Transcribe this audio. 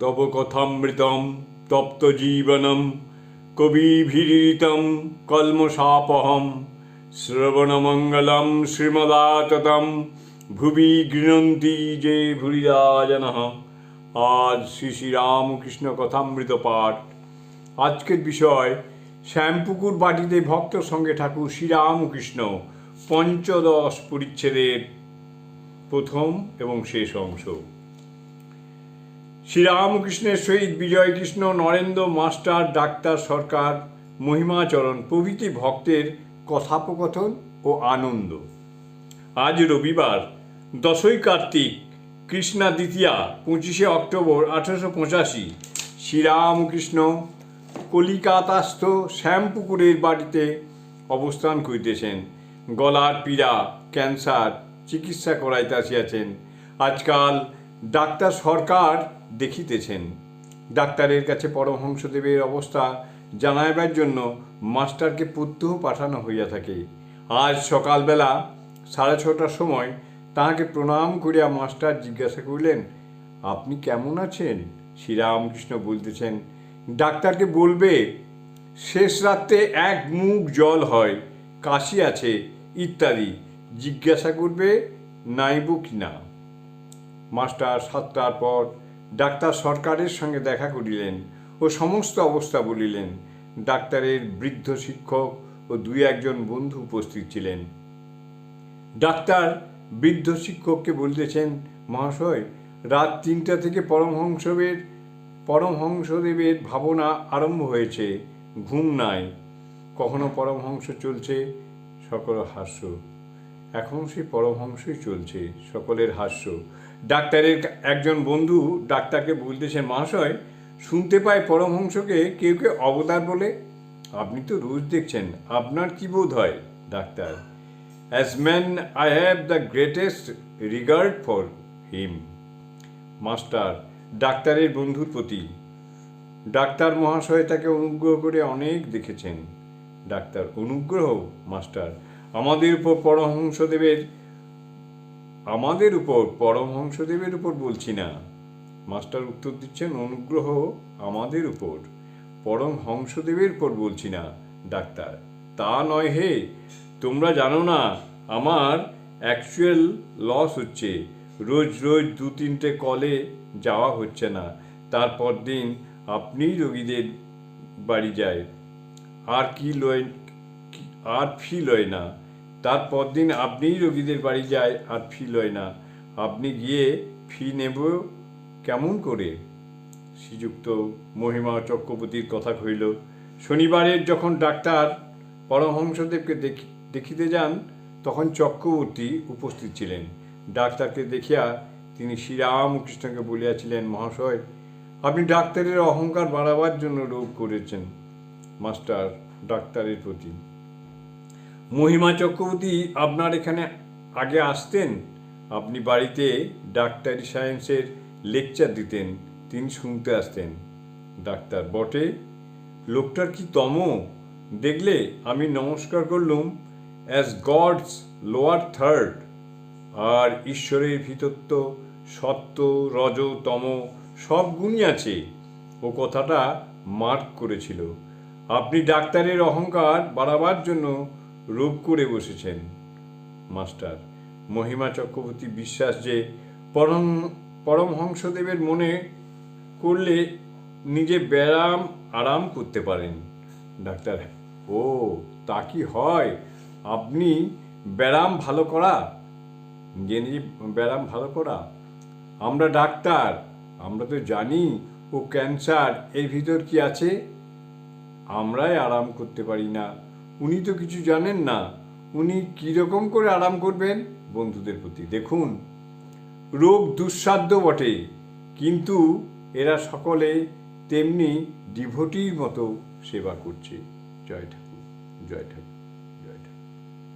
তব কথামৃতম, তপ্ত জীবনম কবিভিরিতম কলমশাপহম, শ্রবণমঙ্গলম, শ্রীমদাততম, ভুবি গৃণন্তি যে ভুরিদা জনঃ আজ শ্রী শ্রী রামকৃষ্ণ কথামৃত পাঠ। আজকের বিষয়, শ্যামপুকুর বাটিতে ভক্ত সঙ্গে ঠাকুর শ্রীরামকৃষ্ণ পঞ্চদশ পরিচ্ছেদের প্রথম এবং শেষ অংশ। শ্রীরামকৃষ্ণের সহিত বিজয়কৃষ্ণ, নরেন্দ্র, মাস্টার, ডাক্তার, সরকার, মহিমাচরণ, প্রভৃতি ভক্তের কথোপকথন ও আনন্দ। আজ রবিবার, দশই কার্তিক কৃষ্ণা দ্বিতীয়া পঁচিশে অক্টোবর, আঠারোশো পঁচাশি। শ্রীরামকৃষ্ণ কলিকাতাস্থ শ্যামপুকুরের বাড়িতে অবস্থান করিতেছেন। গলার পীড়া, ক্যান্সার, চিকিৎসা করাইতে আসিয়াছেন। আজকাল ডাক্তার সরকার দেখিতেছেন। ডাক্তারের কাছে পরমহংসদেবের অবস্থা জানাইবার জন্য মাস্টারকে প্রত্যহ পাঠানো হইয়া থাকে। আজ সকালবেলা সাড়ে ছটার সময় তাহাকে প্রণাম করিয়া মাস্টার জিজ্ঞাসা করিলেন, আপনি কেমন আছেন? শ্রীরামকৃষ্ণ বলতেছেন, ডাক্তারকে বলবে, শেষ রাত্রে এক মুখ জল হয়, কাশি আছে, ইত্যাদি। জিজ্ঞাসা করবে, নাইব কিনা? মাস্টার সাতটার পর ডাক্তার সরকারের সঙ্গে দেখা করিলেন ও সমস্ত অবস্থা বলিলেন। ডাক্তারের বৃদ্ধ শিক্ষক ও দুই একজন বন্ধু উপস্থিত ছিলেন। ডাক্তার বৃদ্ধ শিক্ষককে বলতেছেন, মহাশয়, রাত তিনটা থেকে পরমহংসদেবের পরমহংসদেবের ভাবনা আরম্ভ হয়েছে, ঘুম নাই। কখনো পরমহংস চলছে, সকল হাস্য। এখন সেই পরমহংসই চলছে, সকলের হাস্য। ডাক্তারের একজন বন্ধু ডাক্তারকে বলতেছেন মহাশয়, শুনতে পায় পরমহংসকে, কেউ কেউ অবতার বলে? আপনি তো রোজ দেখছেন, আপনার কি বোধ হয়? Doctor as man I have the greatest regard for him master ডাক্তারের বন্ধুর প্রতি, ডাক্তার মহাশয় তাকে অনুগ্রহ করে অনেক দেখেছেন। ডাক্তার, অনুগ্রহ, মাস্টার আমাদের উপর পরমহংসদেবের, আমাদের উপর পরমহংসদেবের উপর বলছি না। মাস্টার উত্তর দিচ্ছেন, অনুগ্রহ আমাদের উপর। পরমহংসদেবের উপর বলছি না, ডাক্তার। তা নয় হে, তোমরা জানো না, আমার অ্যাকচুয়াল লস হচ্ছে। রোজ রোজ দু তিনটে কলে যাওয়া হচ্ছে না। তারপর দিন আপনিই রোগীদের বাড়ি যায়। আর কি লয়, আর ফি লয় না। তারপর দিন আপনিই রোগীদের বাড়ি যায় আর ফি লয় না। আপনি গিয়ে ফি নেব কেমন করে? শ্রীযুক্ত মহিমা চক্রবর্তীর কথা কহিল, শনিবারের যখন ডাক্তার পরমহংসদেবকে দেখি, দেখিতে যান, তখন চক্রবর্তী উপস্থিত ছিলেন। ডাক্তারকে দেখিয়া তিনি শ্রীরামকৃষ্ণকে বলিয়াছিলেন, মহাশয়, আপনি ডাক্তারের অহংকার বাড়াবার জন্য রোগ করেছেন। মাস্টার ডাক্তারের প্রতি মহিমা চক্রবর্তী, আপনার এখানে আগে আসতেন? আপনি বাড়িতে ডাক্তারি সায়েন্সের লেকচার দিতেন, তিনি শুনতে আসতেন। ডাক্তার বটে, লোকটার কি তম? দেখলে আমি নমস্কার করলুম অ্যাজ গডস লোয়ার থার্ড আর ঈশ্বরের ভিতত্ব, সত্য, রজ, তম, সব গুণই আছে। ও কথাটা মার্ক করেছিল। আপনি ডাক্তারের অহংকার বাড়াবার জন্য রোগ করে বসেছেন। মাস্টার মহিমা চক্রবর্তী বিশ্বাস যে পরম, পরমহংসদেবের মনে করলে নিজে ব্যায়াম আরাম করতে পারেন। ডাক্তার, ও, তা কি হয়? আপনি ব্যায়াম ভালো করা? নিজে নিজে ব্যায়াম ভালো করা। আমরা ডাক্তার, আমরা তো জানি ও ক্যান্সার, এর ভিতর কি আছে? আমরাই আরাম করতে পারি না। উনি তো কিছু জানেন না। উনি কীরকম করে আরাম করবেন? বন্ধুদের প্রতি। দেখুন, রোগ দুঃসাধ্য বটে, কিন্তু এরা সকলে তেমনি ডিভোটির মতো সেবা করছে। জয় ঠাকুর জয় ঠাকুর।